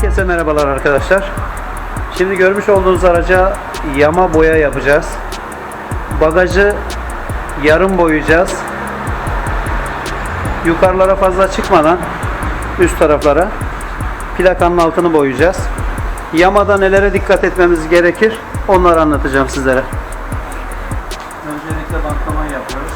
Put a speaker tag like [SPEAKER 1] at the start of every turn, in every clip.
[SPEAKER 1] Herkese merhabalar arkadaşlar. Şimdi görmüş olduğunuz araca yama boya yapacağız. Bagajı yarım boyayacağız. Yukarılara fazla çıkmadan üst taraflara plakanın altını boyayacağız. Yamada nelere dikkat etmemiz gerekir onları anlatacağım sizlere. Öncelikle bantlamayı yapıyoruz.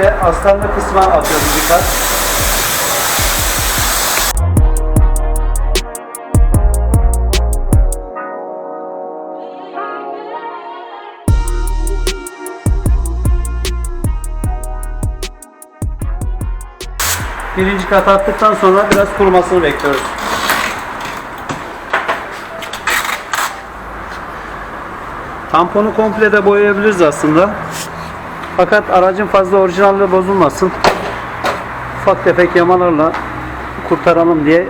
[SPEAKER 1] Öncelikle astarlı kısma atıyoruz dikkat. Birinci kat attıktan sonra biraz kurumasını bekliyoruz. Tamponu komple de boyayabiliriz aslında. Fakat aracın fazla orijinalliği bozulmasın. Ufak tefek yamalarla kurtaralım diye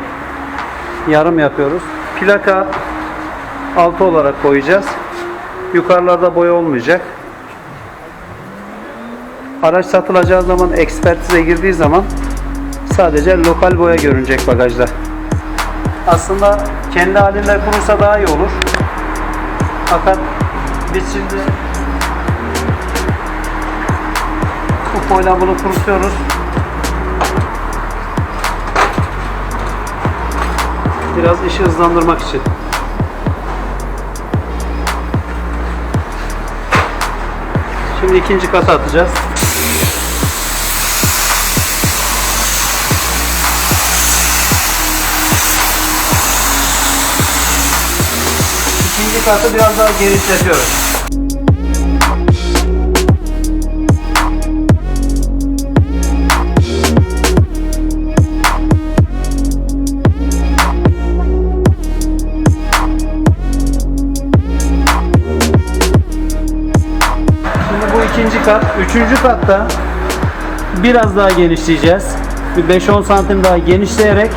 [SPEAKER 1] yarım yapıyoruz. Plaka altı olarak koyacağız. Yukarılarda boya olmayacak. Araç satılacağı zaman ekspertize girdiği zaman sadece lokal boya görünecek bagajda. Aslında kendi halinde kurursa daha iyi olur. Fakat biz şimdi Kupoyla bunu kurutuyoruz. Biraz işi hızlandırmak için. Şimdi ikinci kata atacağız. İkinci katı biraz daha genişletiyoruz. İkinci kat. Üçüncü katta biraz daha genişleyeceğiz. Bir 5-10 santim daha genişleyerek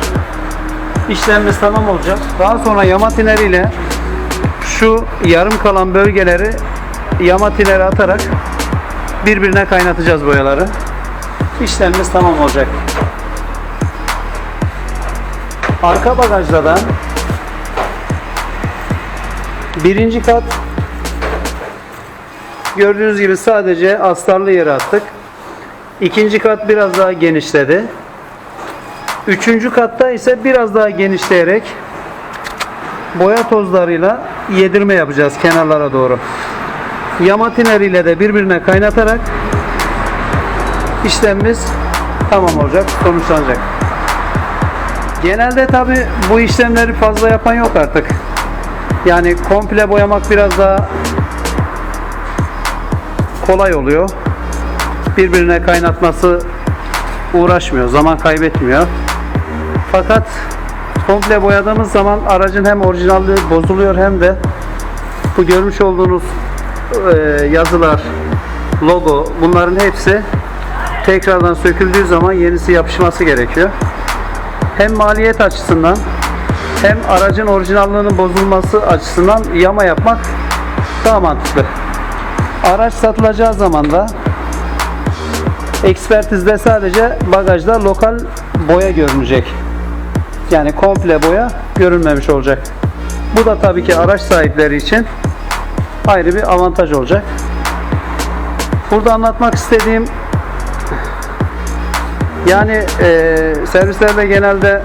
[SPEAKER 1] işlemimiz tamam olacak. Daha sonra yama tineriyle şu yarım kalan bölgeleri yama tineri atarak birbirine kaynatacağız boyaları. İşlemimiz tamam olacak. Arka bagajda da birinci kat Gördüğünüz gibi sadece astarlı yere attık. İkinci kat biraz daha genişledi. Üçüncü katta ise biraz daha genişleyerek boya tozlarıyla yedirme yapacağız kenarlara doğru. Yama tineriyle de birbirine kaynatarak işlemimiz tamam olacak, sonuçlanacak. Genelde tabi bu işlemleri fazla yapan yok artık. Yani komple boyamak biraz daha kolay oluyor. Birbirine kaynatması uğraşmıyor, zaman kaybetmiyor. Fakat komple boyadığımız zaman aracın hem orijinalliği bozuluyor hem de bu görmüş olduğunuz e, yazılar, logo bunların hepsi tekrardan söküldüğü zaman yenisi yapışması gerekiyor. Hem maliyet açısından hem aracın orijinallığının bozulması açısından yama yapmak daha mantıklı. Araç satılacağı zaman da ekspertizde sadece bagajda lokal boya görünecek. Yani komple boya görünmemiş olacak. Bu da tabii ki araç sahipleri için ayrı bir avantaj olacak. Burada anlatmak istediğim yani e, servislerde genelde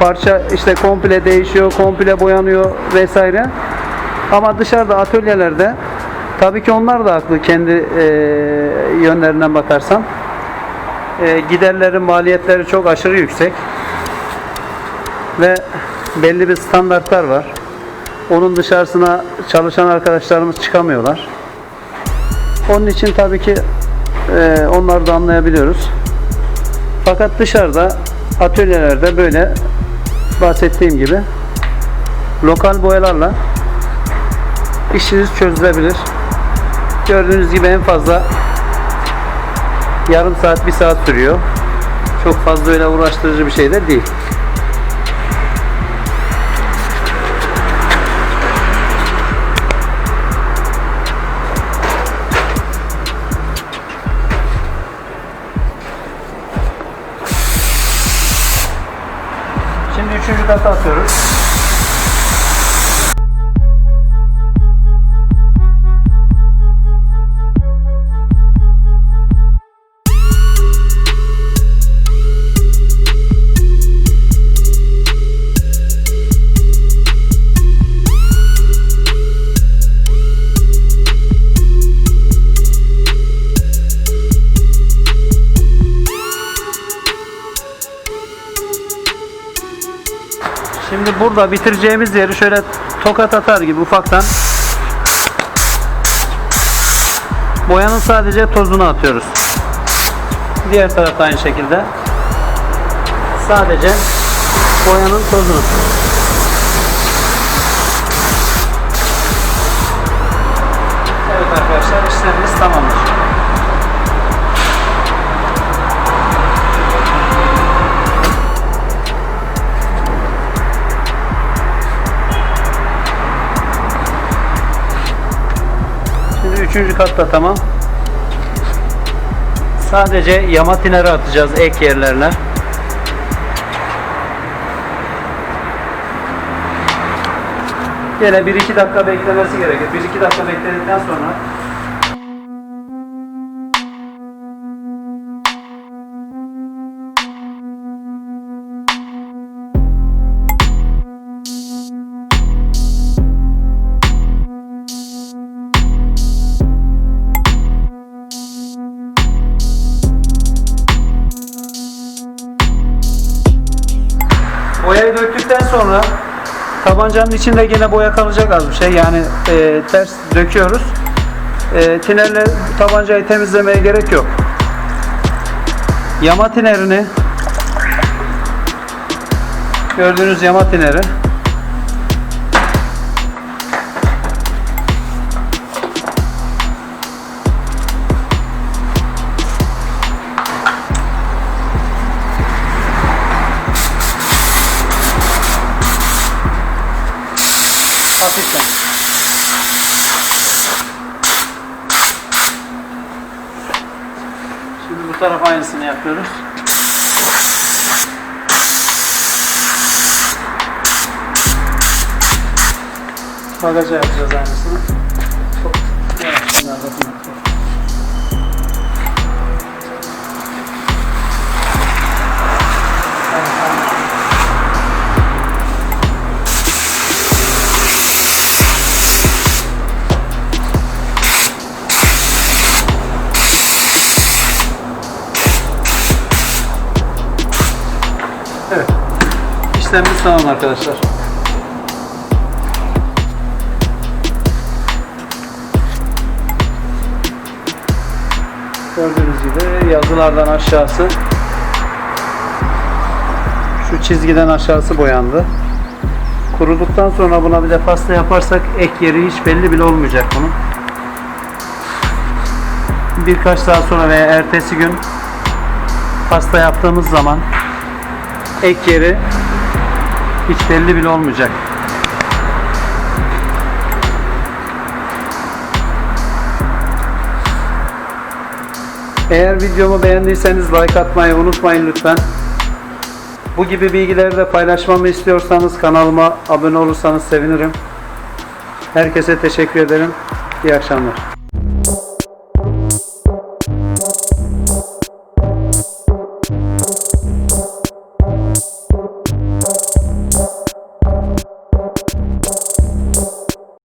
[SPEAKER 1] parça işte komple değişiyor, komple boyanıyor vesaire. Ama dışarıda atölyelerde tabii ki onlar da haklı kendi e, yönlerinden bakarsan. E, giderlerin maliyetleri çok aşırı yüksek ve belli bir standartlar var. Onun dışarısına çalışan arkadaşlarımız çıkamıyorlar. Onun için tabii ki e, onları da anlayabiliyoruz. Fakat dışarıda atölyelerde böyle bahsettiğim gibi lokal boyalarla işiniz çözülebilir. Gördüğünüz gibi en fazla yarım saat bir saat sürüyor. Çok fazla öyle uğraştırıcı bir şey de değil. Şimdi üçüncü kata atıyoruz. Burada bitireceğimiz yeri şöyle tokat atar gibi ufaktan boyanın sadece tozunu atıyoruz. Diğer tarafta aynı şekilde sadece boyanın tozunu. Üçüncü katta tamam. Sadece yama tineri atacağız ek yerlerine. Yine 1-2 dakika beklemesi gerekir. 1-2 dakika bekledikten sonra tabancanın içinde yine boya kalacak az bir şey. Yani e, ters döküyoruz. E, tinerle tabancayı temizlemeye gerek yok. Yama tinerini gördüğünüz yama tineri hafiften Şimdi bu tarafa aynısını yapıyoruz. Bagaja yapacağız aynısını. İşlemimiz tamam arkadaşlar. Gördüğünüz gibi yazılardan aşağısı Şu çizgiden aşağısı boyandı. Kuruduktan sonra buna bir de pasta yaparsak ek yeri hiç belli bile olmayacak bunun. Birkaç saat sonra veya ertesi gün pasta yaptığımız zaman ek yeri hiç belli bile olmayacak. Eğer videomu beğendiyseniz like atmayı unutmayın lütfen. Bu gibi bilgileri de paylaşmamı istiyorsanız kanalıma abone olursanız sevinirim. Herkese teşekkür ederim. İyi akşamlar.